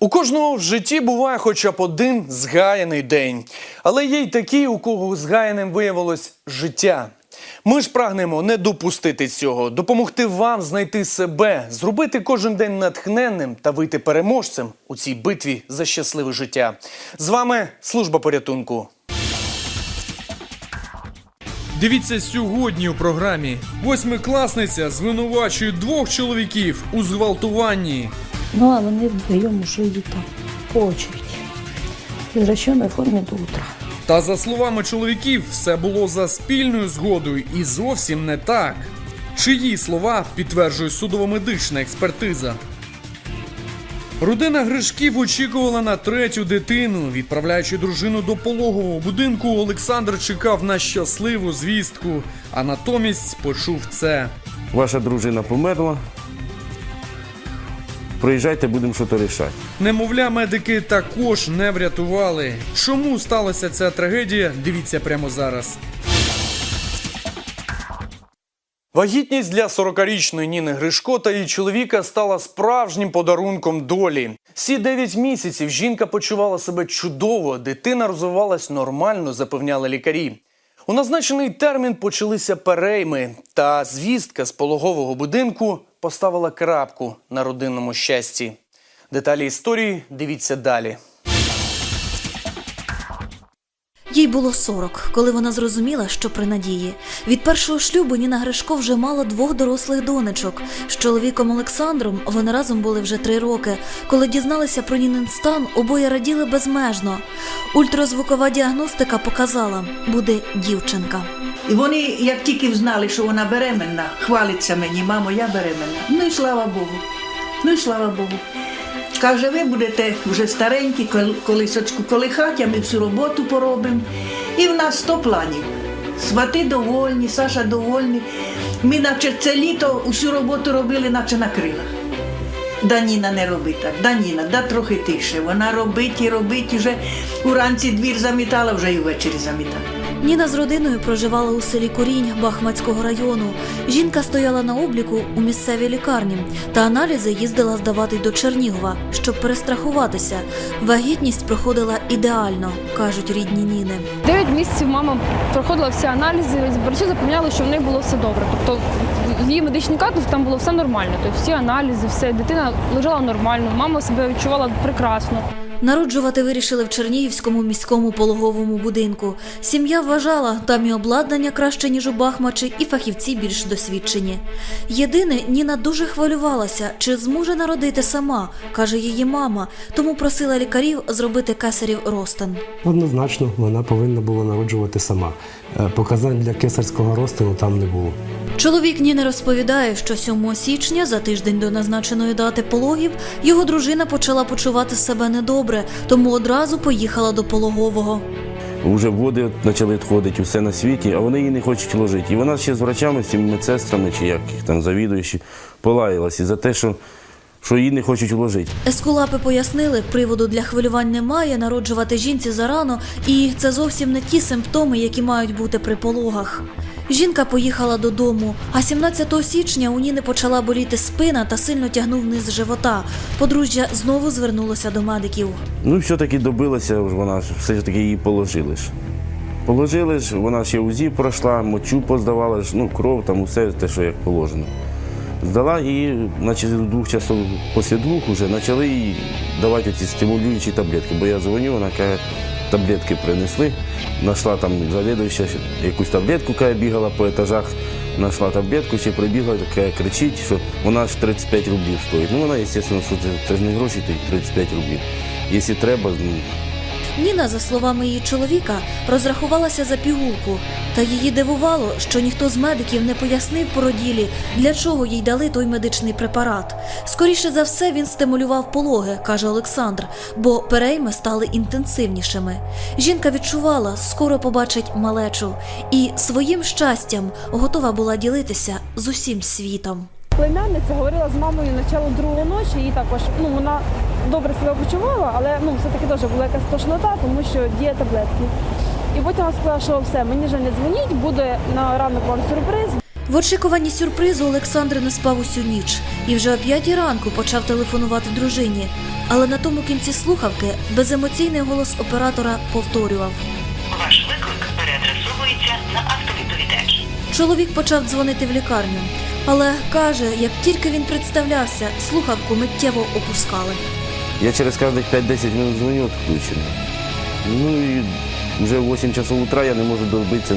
У кожного в житті буває хоча б один згаяний день. Але є й такі, у кого згаяним виявилось життя. Ми ж прагнемо не допустити цього, допомогти вам знайти себе, зробити кожен день натхненним та вийти переможцем у цій битві за щасливе життя. З вами служба порятунку. Дивіться сьогодні у програмі. Восьмикласниця звинувачує двох чоловіків у зґвалтуванні. Ну, а вони вдвоєм жили там по очереди. В возвращенной форме до утра. Та за словами чоловіків, все було за спільною згодою і зовсім не так. Чиї слова підтверджує судово-медична експертиза. Родина Гришків очікувала на третю дитину. Відправляючи дружину до пологового будинку, Олександр чекав на щасливу звістку, а натомість почув це. Ваша дружина померла. Приїжджайте, будемо щось рішати. Немовля, медики також не врятували. Чому сталася ця трагедія? Дивіться прямо зараз. Вагітність для 40-річної Ніни Гришко та її чоловіка стала справжнім подарунком долі. Всі 9 місяців жінка почувала себе чудово, дитина розвивалась нормально, запевняли лікарі. У назначений термін почалися перейми, та звістка з пологового будинку поставила крапку на родинному щасті. Деталі історії дивіться далі. Їй було 40, коли вона зрозуміла, що при надії. Від першого шлюбу Ніна Гришко вже мала двох дорослих донечок. З чоловіком Олександром вони разом були вже три роки. Коли дізналися про Нінин стан, обоє раділи безмежно. Ультразвукова діагностика показала буде дівчинка. І вони, як тільки взнали, що вона беременна, хвалиться мені, мамо, я беременна. Ну і слава Богу. Ну і слава Богу. Каже, ви будете вже старенькі, кол- колисочку колихать, а ми всю роботу поробимо. І в нас сто планів. Свати довольні, Саша довольний. Ми, наче це літо, всю роботу робили, наче на крилах. Даніна не робить так, Даніна, да трохи тише. Вона робить і робить, вже уранці двір замітала, вже і ввечері замітала. Ніна з родиною проживала у селі Корінь Бахмацького району. Жінка стояла на обліку у місцевій лікарні та аналізи їздила здавати до Чернігова, щоб перестрахуватися. Вагітність проходила ідеально, кажуть рідні Ніни. Дев'ять місяців мама проходила всі аналізи, врачі запевняли, що в неї було все добре. Тобто в її медичній картці там було все нормально. Тобто всі аналізи, все, дитина лежала нормально, мама себе відчувала прекрасно. Народжувати вирішили в Чернігівському міському пологовому будинку. Сім'я вважала, там і обладнання краще, ніж у Бахмачі, і фахівці більш досвідчені. Єдине, Ніна дуже хвилювалася, чи зможе народити сама, каже її мама, тому просила лікарів зробити кесарів розтин. Однозначно, вона повинна була народжувати сама. Е, Показань для кесарського розтину там не було. Чоловік Ніни розповідає, що 7 січня, за тиждень до назначеної дати пологів, його дружина почала почувати себе недобре, тому одразу поїхала до пологового. Вже води почали відходити, все на світі, а вони її не хочуть ложити. І вона ще з врачами, з цими медсестрами, чи як їх там завідуючі, полаялася за те, що, що її не хочуть вложити. Ескулапи пояснили, приводу для хвилювань немає, народжувати жінці зарано, і це зовсім не ті симптоми, які мають бути при пологах. Жінка поїхала додому, а 17 січня у Ніни почала боліти спина та сильно тягнув низ живота. Подружжя знову звернулося до медиків. Ну, все-таки добилася, вона все ж таки її положили ж. Положили ж, вона ще УЗІ пройшла, мочу поздавала ж, ну, кров, там усе те, що як положено. Здала і наче з двох часов після двох вже почали їй давати ці стимулюючі таблетки. Бо я дзвоню, вона каже, таблетки принесли. Знайшла там завідуюча якусь таблетку, яка бігала по етажах, знайшла таблетку, ще прибігла, така кричить, що вона ж 35 рублів стоїть. Ну вона, звісно, що це, ж не гроші, то й 35 рублів. Якщо треба, ну, Ніна, за словами її чоловіка, розрахувалася за пігулку, та її дивувало, що ніхто з медиків не пояснив породілі, для чого їй дали той медичний препарат. Скоріше за все, він стимулював пологи, каже Олександр, бо перейми стали інтенсивнішими. Жінка відчувала, скоро побачить малечу, і своїм щастям готова була ділитися з усім світом. Племянниця говорила з мамою начало другої ночі, і також ну вона добре себе почувала, але ну все-таки теж була якась тошнота, тому що діє таблетки. І потім вона сказала, що все, мені вже не дзвоніть, буде на ранок вам сюрприз. В очікуванні сюрпризу Олександр не спав усю ніч і вже о п'ятій ранку почав телефонувати дружині. Але на тому кінці слухавки беземоційний голос оператора повторював. Ваш виклик переадресовується на автовідповідач. Чоловік почав дзвонити в лікарню, але каже, як тільки він представлявся, слухавку миттєво опускали. Я через кожних 5-10 минут дзвоню, відключено. Ну і вже в 8 часов утра я не можу добитися.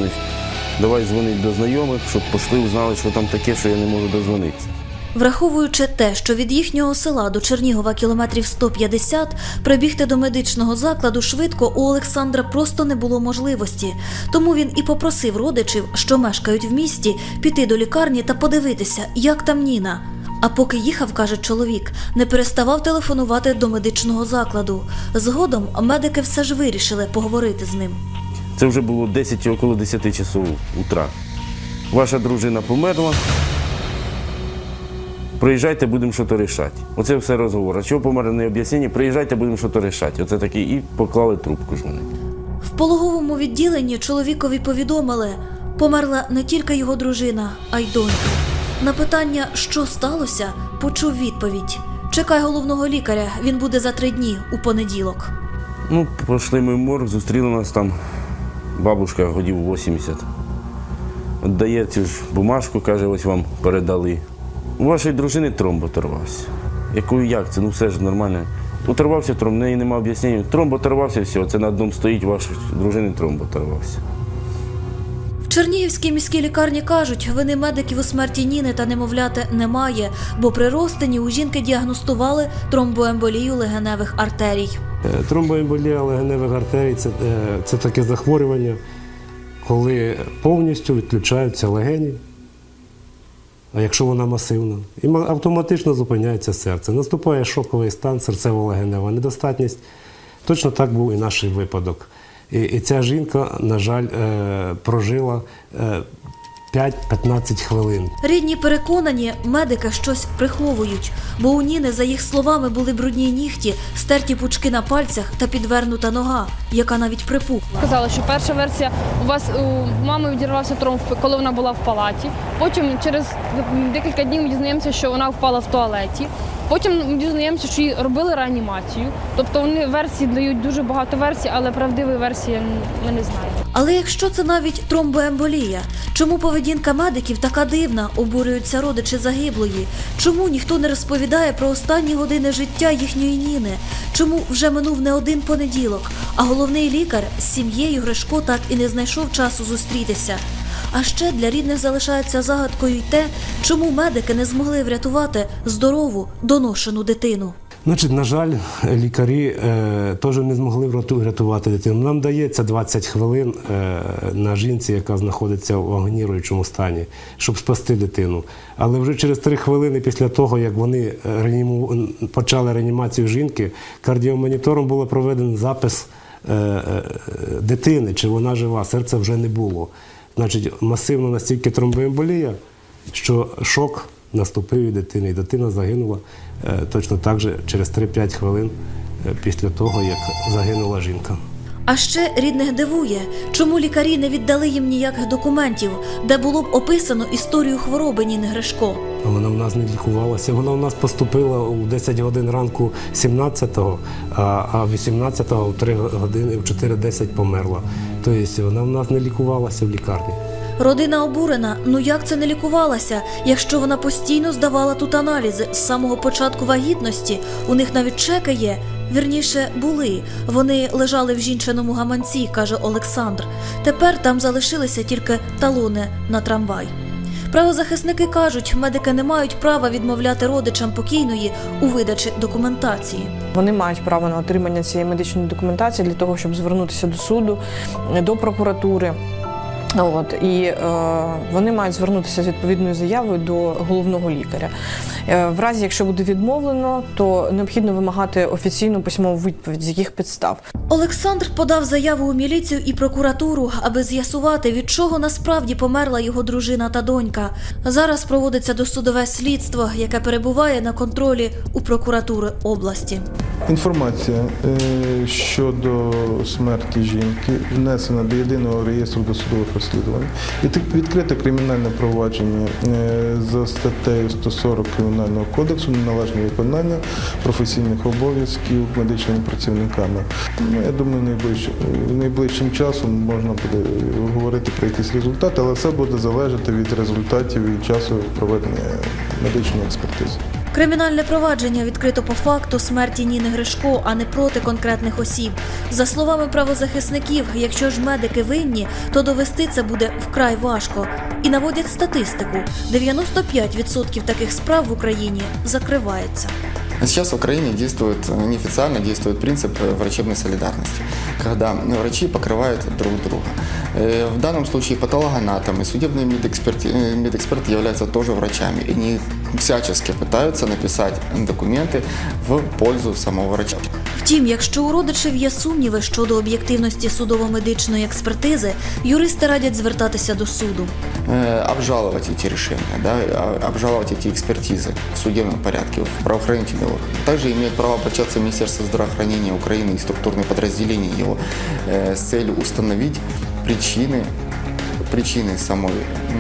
Давай дзвонити до знайомих, щоб пішли, узнали, що там таке, що я не можу дозвонитися. Враховуючи те, що від їхнього села до Чернігова кілометрів 150, прибігти до медичного закладу швидко у Олександра просто не було можливості. Тому він і попросив родичів, що мешкають в місті, піти до лікарні та подивитися, як там Ніна. А поки їхав, каже чоловік, не переставав телефонувати до медичного закладу. Згодом медики все ж вирішили поговорити з ним. Це вже було 10 около 10 часов утра. Ваша дружина померла. Приїжджайте, будемо щось рішати. Оце все розговор. А чого померли, не об'яснення, приїжджайте, будемо щось рішати. Оце такі і поклали трубку ж вони. В пологовому відділенні чоловікові повідомили, померла не тільки його дружина, а й донька. На питання, що сталося, почув відповідь: Чекай головного лікаря, він буде за три дні у понеділок. Ну, пройшли ми морг, зустріли нас там бабушка годів 80. Отдає цю ж бумажку, каже, ось вам передали. У вашої дружини тромб оторвався. Якою як це? Ну все ж нормально. Оторвався тромб, в неї немає об'яснення. Тромб оторвався, все, це на одному стоїть, вашої дружини тромб оторвався. Чернігівській міській лікарні кажуть, вини медиків у смерті Ніни та немовляти немає, бо при розтині у жінки діагностували тромбоемболію легеневих артерій. Е, Тромбоемболія легеневих артерій це, е, це таке захворювання, коли повністю відключаються легені, а якщо вона масивна, і автоматично зупиняється серце. Наступає шоковий стан, серцево-легенева недостатність. Точно так був і наш випадок. І, і ця жінка, на жаль, е, прожила е, 5-15 хвилин. Рідні переконані, медики щось приховують, бо у Ніни, за їх словами, були брудні нігті, стерті пучки на пальцях та підвернута нога, яка навіть припухла. Сказали, що перша версія у вас у мами відірвався тромб, коли вона була в палаті. Потім через декілька днів ми дізнаємося, що вона впала в туалеті. Потім дізнаємося, що робили реанімацію. Тобто вони версії дають дуже багато версій, але правдивої версії ми не знаємо. Але якщо це навіть тромбоемболія, чому поведінка медиків така дивна, обурюються родичі загиблої? Чому ніхто не розповідає про останні години життя їхньої Ніни? Чому вже минув не один понеділок, а головний лікар з сім'єю Гришко так і не знайшов часу зустрітися? А ще для рідних залишається загадкою й те, чому медики не змогли врятувати здорову, доношену дитину. Значить, на жаль, лікарі е, теж не змогли вряту- врятувати дитину. Нам дається 20 хвилин е, на жінці, яка знаходиться в агоніруючому стані, щоб спасти дитину. Але вже через 3 хвилини після того, як вони е, реаніму... почали реанімацію жінки, кардіомонітором було проведений запис е, е, дитини, чи вона жива, серця вже не було. Значить, масивно настільки тромбоемболія, що шок наступив і дитини, і дитина загинула е, точно так же через 3-5 хвилин е, після того, як загинула жінка. А ще рідних дивує, чому лікарі не віддали їм ніяких документів, де було б описано історію хвороби Ніни Гришко. Вона в нас не лікувалася. Вона у нас поступила у 10 годин ранку 17-го, а а 18-го в 3 години в 4.10 померла. Тобто вона в нас не лікувалася в лікарні. Родина обурена. Ну як це не лікувалася, якщо вона постійно здавала тут аналізи з самого початку вагітності? У них навіть чеки є. Вірніше були. Вони лежали в жінчиному гаманці, каже Олександр. Тепер там залишилися тільки талони на трамвай. Правозахисники кажуть, медики не мають права відмовляти родичам покійної у видачі документації. Вони мають право на отримання цієї медичної документації для того, щоб звернутися до суду, до прокуратури. От і е, вони мають звернутися з відповідною заявою до головного лікаря. Е, в разі, якщо буде відмовлено, то необхідно вимагати офіційну письмову відповідь, з яких підстав. Олександр подав заяву у міліцію і прокуратуру, аби з'ясувати, від чого насправді померла його дружина та донька. Зараз проводиться досудове слідство, яке перебуває на контролі у прокуратури області. Інформація е, щодо смерті жінки внесена до єдиного реєстру досудових розслідувань. Відк- Відкрите кримінальне провадження е, за статтею 140 Кримінального кодексу неналежне виконання професійних обов'язків медичними працівниками. Ну, Я думаю, найближчим, найближчим часом можна буде говорити про якісь результати, але все буде залежати від результатів і часу проведення медичної експертизи. Кримінальне провадження відкрито по факту смерті Ніни Гришко, а не проти конкретних осіб. За словами правозахисників, якщо ж медики винні, то довести це буде вкрай важко. І наводять статистику: 95% таких справ в Україні закривається. Сейчас в Украине действует, э, неофициально действует принцип э, врачебной солидарности, когда врачи покрывают друг друга. Э, В данном случае патологоанатом и судебный медэксперт, э, медэксперт являются тоже врачами. И они всячески пытаются написать документы в пользу самого врача. Втім, якщо у родичів є сумніви щодо об'єктивності судово-медичної експертизи, юристи радять звертатися до суду. Э, обжаловать эти решения, да, а- обжаловать эти экспертизы в судебном порядке, в правоохранительные органы. Также имеют право обращаться в Министерство здравоохранения Украины и структурные подразделения его э, с целью установить причины причины самой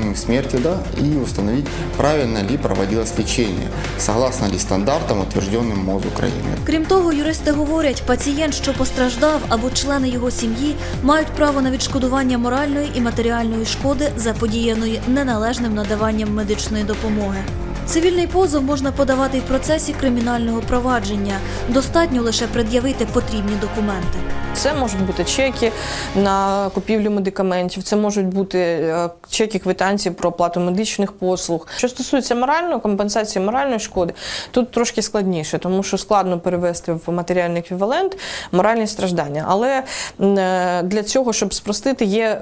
м, смерти, да, и установить, правильно ли проводилось лечение, согласно ли стандартам, утвержденным МОЗ Украины. Крім того, юристи говорять, пацієнт, що постраждав, або члени його сім'ї мають право на відшкодування моральної і матеріальної шкоди, заподіяної неналежним надаванням медичної допомоги. Цивільний позов можна подавати і в процесі кримінального провадження. Достатньо лише пред'явити потрібні документи. Це можуть бути чеки на купівлю медикаментів, це можуть бути е, чеки квитанції про оплату медичних послуг. Що стосується моральної компенсації моральної шкоди, тут трошки складніше, тому що складно перевести в матеріальний еквівалент моральні страждання. Але е, для цього, щоб спростити, є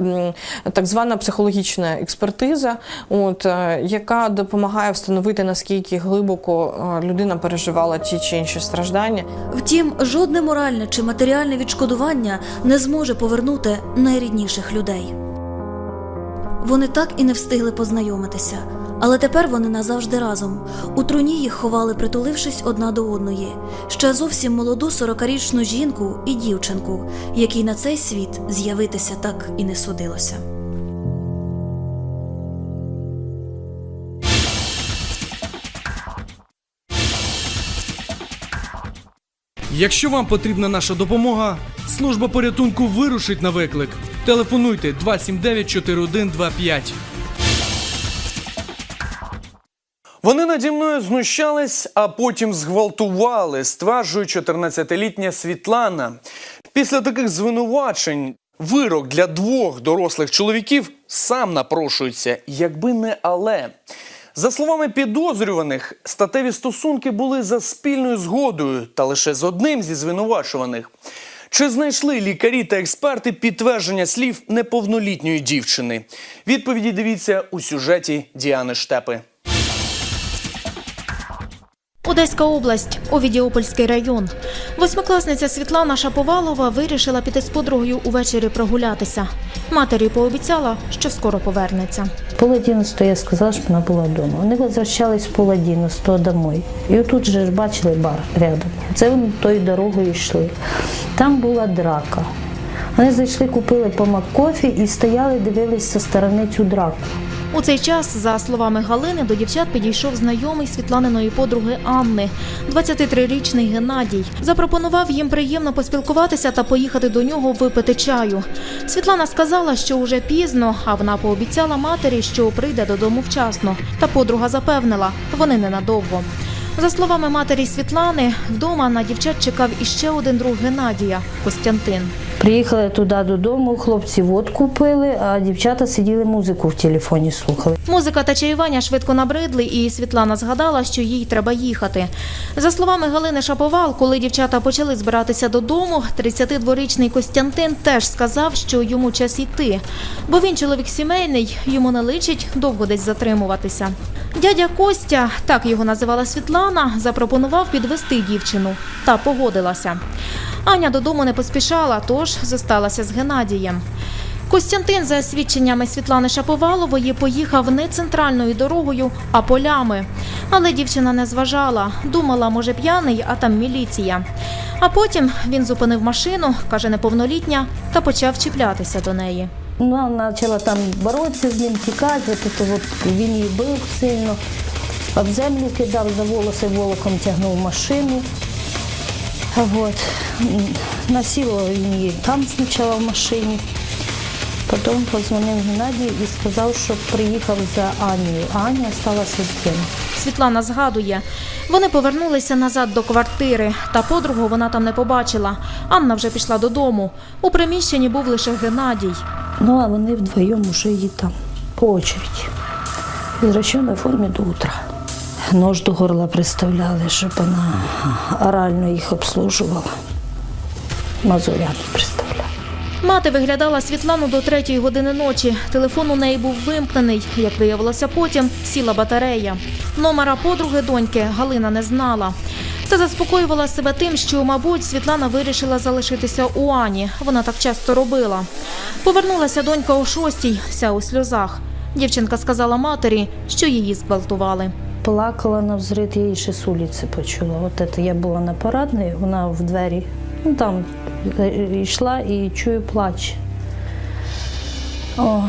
так звана психологічна експертиза, от, е, яка допомагає встановити наскільки глибоко людина переживала ті чи інші страждання. Втім, жодне моральне чи матеріальне відшкодування не зможе повернути найрідніших людей. Вони так і не встигли познайомитися, але тепер вони назавжди разом. У труні їх ховали, притулившись одна до одної. Ще зовсім молоду 40-річну жінку і дівчинку, якій на цей світ з'явитися так і не судилося. Якщо вам потрібна наша допомога, служба порятунку вирушить на виклик. Телефонуйте 279 4125. Вони наді мною знущались, а потім зґвалтували, стверджує 14-літня Світлана. Після таких звинувачень вирок для двох дорослих чоловіків сам напрошується, якби не але. За словами підозрюваних, статеві стосунки були за спільною згодою та лише з одним зі звинувачуваних. Чи знайшли лікарі та експерти підтвердження слів неповнолітньої дівчини? Відповіді дивіться у сюжеті Діани Штепи. Одеська область, Овідіопольський район. Восьмикласниця Світлана Шаповалова вирішила піти з подругою увечері прогулятися. Матері пообіцяла, що скоро повернеться. Пол одиннадцатого я сказала, щоб вона була вдома. Вони возвращались пол одиннадцатого домой. І отут же бачили бар рядом. Це вони тою дорогою йшли. Там була драка. Вони зайшли, купили по Маккофі і стояли, дивились зі сторони цю драку. У цей час, за словами Галини, до дівчат підійшов знайомий Світланиної подруги Анни, 23-річний Геннадій. Запропонував їм приємно поспілкуватися та поїхати до нього випити чаю. Світлана сказала, що уже пізно, а вона пообіцяла матері, що прийде додому вчасно. Та подруга запевнила, вони ненадовго. За словами матері Світлани, вдома на дівчат чекав іще один друг Геннадія Костянтин. Приїхали туди додому, хлопці водку пили, а дівчата сиділи музику в телефоні слухали. Музика та чаювання швидко набридли, і Світлана згадала, що їй треба їхати. За словами Галини Шаповал, коли дівчата почали збиратися додому, 32-річний Костянтин теж сказав, що йому час йти, бо він чоловік сімейний, йому не личить довго десь затримуватися. Дядя Костя, так його називала Світлана, запропонував підвести дівчину та погодилася. Аня додому не поспішала, тож зосталася з Геннадієм. Костянтин, за свідченнями Світлани Шаповалової, поїхав не центральною дорогою, а полями. Але дівчина не зважала, думала, може п'яний, а там міліція. А потім він зупинив машину, каже неповнолітня, та почав чіплятися до неї. Ну, вона почала там боротися з ним, тікати, от, от, він її бив сильно, об землю кидав за волоси, волоком тягнув машину. А От. м, Насилував він її там спочатку в машині. Потім подзвонив Геннадій і сказав, що приїхав за Анією. Аня залишилася з дитиною. Світлана згадує, вони повернулися назад до квартири, та подругу вона там не побачила. Анна вже пішла додому. У приміщенні був лише Геннадій. Ну, а вони вдвоєм уже її там по очереді. В формі до утра. Нож до горла приставляли, щоб вона орально їх обслужувала. Мазурями приставляли. Мати виглядала Світлану до третьої години ночі. Телефон у неї був вимкнений. Як виявилося потім, сіла батарея. Номера подруги доньки Галина не знала. Та заспокоювала себе тим, що, мабуть, Світлана вирішила залишитися у Ані. Вона так часто робила. Повернулася донька о шостій, вся у сльозах. Дівчинка сказала матері, що її зґвалтували. Плакала на взрит, я її ще з вулиці почула. От це я була на парадній, вона в двері, ну там е, йшла і чую плач. О,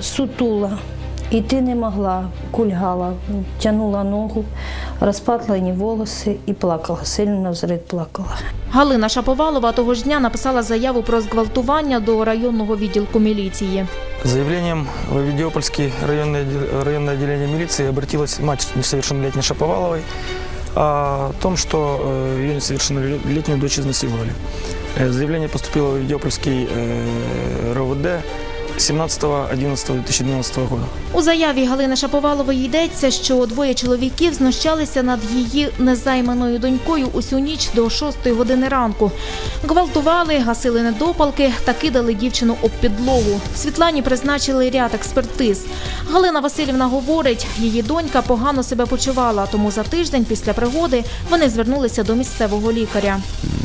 сутула. Іти не могла, кульгала, тягнула ногу, розпатлені волоси і плакала, сильно на взрит плакала. Галина Шаповалова того ж дня написала заяву про зґвалтування до районного відділку міліції. Заявлением в Авидиопольский районное, отдел- районное отделение милиции обратилась мать несовершеннолетней Шаповаловой о том, что э, ее несовершеннолетнюю дочь изнасиловали. Э, Заявление поступило в Авидиопольский э, РОВД 17.11.2012 года. У заяві Галини Шаповалової йдеться, що двоє чоловіків знущалися над її незайманою донькою усю ніч до 6 години ранку. Гвалтували, гасили недопалки та кидали дівчину об підлогу. Світлані призначили ряд експертиз. Галина Васильівна говорить, її донька погано себе почувала, тому за тиждень після пригоди вони звернулися до місцевого лікаря.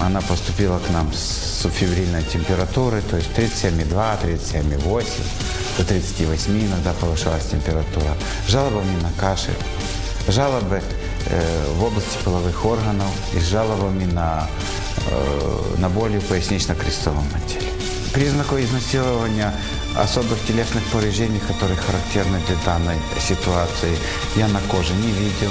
Она поступила к нам с субфебрильной температурой, то есть 37,2, 37,8, до 38 иногда повышалась температура. Жалобами на кашель, жалобы э, в области половых органов и с жалобами на, э, на боли в пояснично-крестовом отделе. Признаков изнасилования особых телесных повреждений, которые характерны для данной ситуации, я на коже не видел.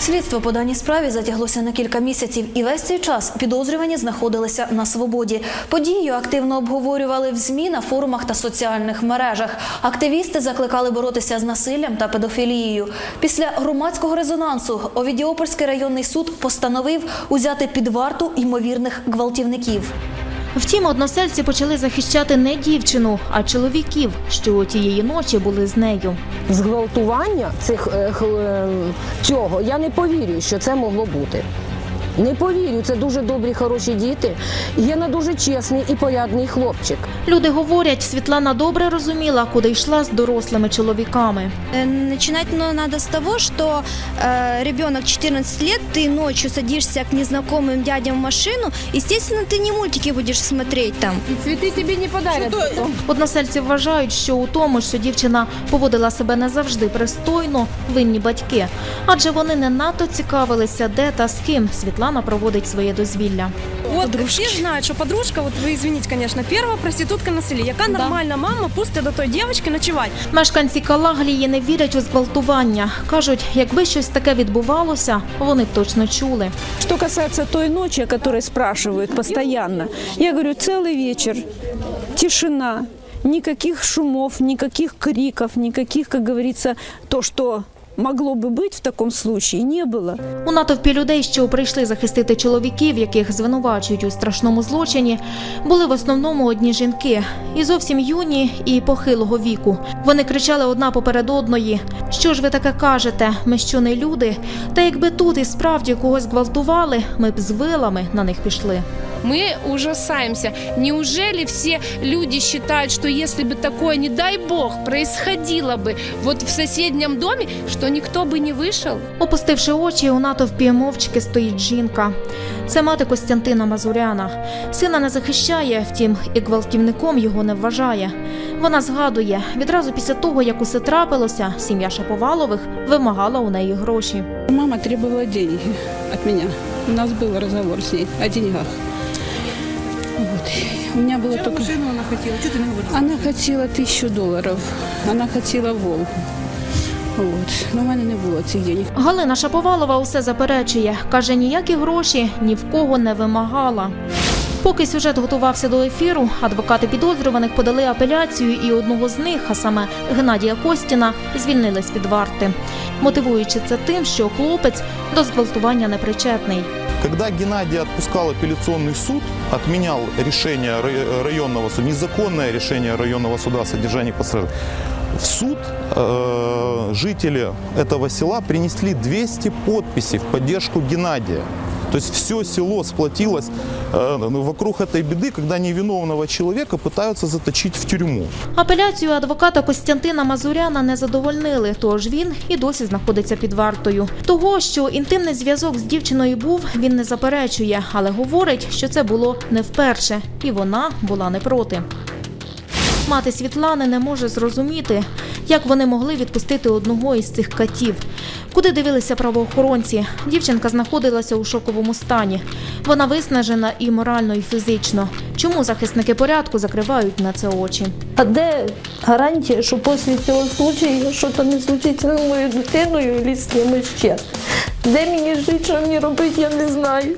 Слідство по даній справі затяглося на кілька місяців, і весь цей час підозрювані знаходилися на свободі. Подію активно обговорювали в ЗМІ на форумах та соціальних мережах. Активісти закликали боротися з насиллям та педофілією. Після громадського резонансу Овідіопольський районний суд постановив узяти під варту ймовірних гвалтівників. Втім, односельці почали захищати не дівчину, а чоловіків, що тієї ночі були з нею. зґвалтування цих е, е, цього я не повірю, що це могло бути. Не повірю, це дуже добрі, хороші діти. Єна дуже чесний і порядний хлопчик. Люди говорять, Світлана добре розуміла, куди йшла з дорослими чоловіками. Э, Начинать ну, надо с того, что э, ребенок 14 лет, ты ночью садишься к незнакомым дядям в машину, естественно, ты не мультики будешь смотреть там. Цвіти тобі не подарять. Односельці вважають, що у тому, що дівчина поводила себе не завжди пристойно, винні батьки, адже вони не надто цікавилися, де та з ким Світлана проводить своє дозвілля. Вот все знают, что подружка, вот вы извините, конечно, первая проститутка на селе. Яка нормальна мама пустить до той девочки ночевать? Мешканці Калаглії не вірять у зґвалтування. Кажуть, якби щось таке відбувалося, вони б точно чули. Что касается той ночи, о которой спрашивают постоянно, я говорю, целый вечер, тишина, никаких шумов, никаких криков, никаких, как говорится, то, что могло бы быть в таком случае, не было. У натовпі людей, що прийшли захистити чоловіків, яких звинувачують у страшному злочині, були в основному одні жінки, і зовсім юні, і похилого віку. Вони кричали одна поперед одної: Що ж ви таке кажете? Ми що не люди? Та якби тут і справді когось гвалтували, ми б з вилами на них пішли. мы ужасаемся. Неужели все люди считают, что если бы такое, не дай бог, происходило бы вот в соседнем доме, что никто бы не вышел? Опустивши очі, у натовпі мовчки стоїть жінка. Це мати Костянтина Мазуряна. Сина не захищає, втім, і гвалтівником його не вважає. Вона згадує, відразу після того, як усе трапилося, сім'я Шаповалових вимагала у неї гроші. Мама требовала деньги от меня. У нас был разговор с ней о деньгах. Вот. У меня было только... она хотела? Что ты не говоришь? Она хотела тысячу долларов. Она хотела Волгу. Вот. Но в мене не було цих денег. Галина Шаповалова усе заперечує. Каже, ніякі гроші ні в кого не вимагала. Поки сюжет готувався до ефіру, адвокати підозрюваних подали апеляцію, і одного з них, а саме Геннадія Костіна, звільнили з під варти, мотивуючи це тим, що хлопець до зґвалтування не причетний. Когда Геннадий отпускал апелляционный суд, отменял решение рай- районного суда, незаконное решение районного суда о содержании пострадавших, в суд э, жители этого села принесли 200 подписей в поддержку Геннадия. То есть все село сплотилось э, вокруг этой беды, когда невиновного человека пытаются заточить в тюрьму. Апеляцію адвоката Костянтина Мазуряна не задовольнили, тож він і досі знаходиться під вартою. Того, що інтимний зв'язок з дівчиною був, він не заперечує, але говорить, що це було не вперше, і вона була не проти. Мати Світлани не може зрозуміти, як вони могли відпустити одного із цих катів. Куди дивилися правоохоронці? Дівчинка знаходилася у шоковому стані. Вона виснажена і морально, і фізично. Чому захисники порядку закривають на це очі? А де гарантія, що після цього случаю щось не случиться з моєю дитиною і з ще? Де мені жити, що мені робити, я не знаю.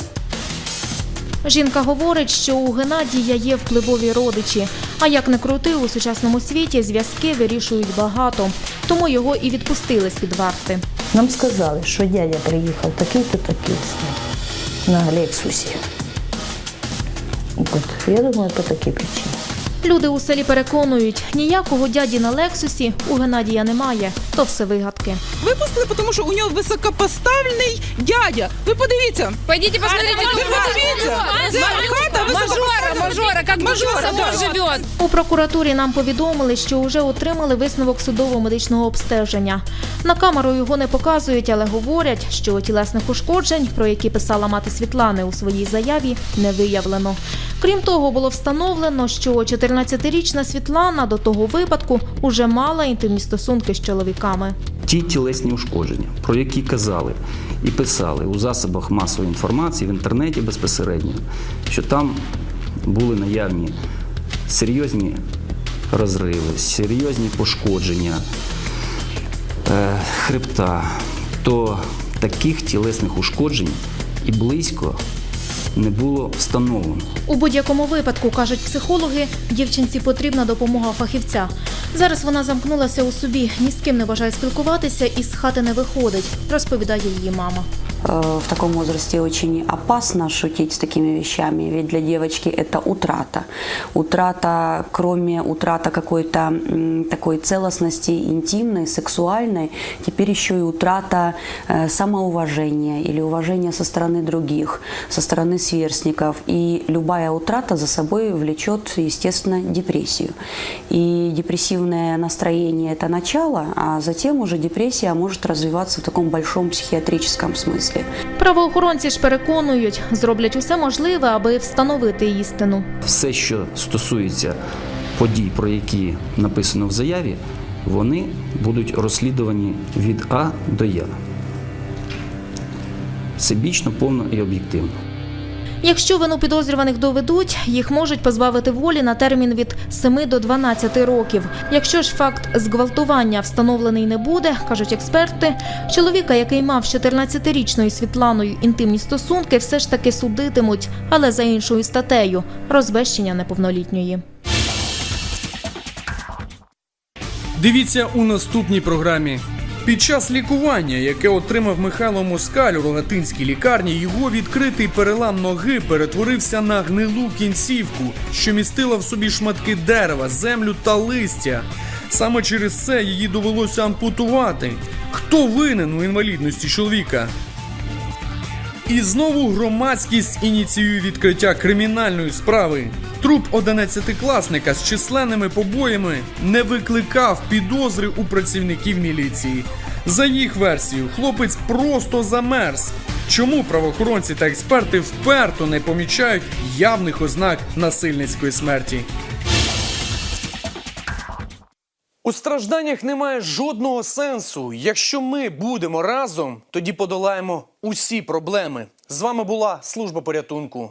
Жінка говорить, що у Геннадія є впливові родичі. А як не крути, у сучасному світі зв'язки вирішують багато. Тому його і відпустили з-під варти. Нам сказали, що дядя приїхав такий-то такий на Лексусі. Я думаю, по такій причині. Люди у селі переконують, ніякого дяді на Лексусі у Геннадія немає, то все вигадки. Випустили, тому що у нього високопоставлений дядя. Ви подивіться. Пойдите посмотрите, Ви подивіться. Це хата Мажора, мажора, как Мажора, да. живет. У прокуратурі нам повідомили, що вже отримали висновок судово-медичного обстеження. На камеру його не показують, але говорять, що тілесних ушкоджень, про які писала мати Світлани у своїй заяві, не виявлено. Крім того, було встановлено, що 14-річна Світлана до того випадку уже мала інтимні стосунки з чоловіками. ті тілесні ушкодження, про які казали і писали у засобах масової інформації в інтернеті безпосередньо, що там були наявні серйозні розриви, серйозні пошкодження е, хребта, то таких тілесних ушкоджень і близько не було встановлено. У будь-якому випадку, кажуть психологи, дівчинці потрібна допомога фахівця. Зараз вона замкнулася у собі, ні з ким не бажає спілкуватися і з хати не виходить, розповідає її мама. Э, в таком возрасте очень опасно шутить с такими вещами, ведь для девочки это утрата. Утрата, кроме утрата какой-то такой целостности интимной, сексуальной, теперь еще и утрата э, самоуважения или уважения со стороны других, со стороны сверстников. И любая утрата за собой влечет, естественно, депрессию. И депрессивное настроение – это начало, а затем уже депрессия может развиваться в таком большом психиатрическом смысле. Правоохоронці ж переконують, зроблять усе можливе, аби встановити істину. Все, що стосується подій, про які написано в заяві, вони будуть розслідувані від А до Я. Всебічно, повно і об'єктивно. Якщо вину підозрюваних доведуть, їх можуть позбавити волі на термін від 7 до 12 років. Якщо ж факт зґвалтування встановлений не буде, кажуть експерти, чоловіка, який мав з 14-річною Світланою інтимні стосунки, все ж таки судитимуть, але за іншою статтею розбещення неповнолітньої. Дивіться у наступній програмі. Під час лікування, яке отримав Михайло Москаль у Рогатинській лікарні, його відкритий перелам ноги перетворився на гнилу кінцівку, що містила в собі шматки дерева, землю та листя. Саме через це її довелося ампутувати. Хто винен у інвалідності чоловіка? І знову громадськість ініціює відкриття кримінальної справи. Труп 11-класника з численними побоями не викликав підозри у працівників міліції. За їх версією, хлопець просто замерз. Чому правоохоронці та експерти вперто не помічають явних ознак насильницької смерті? У стражданнях немає жодного сенсу. Якщо ми будемо разом, тоді подолаємо усі проблеми. З вами була служба порятунку.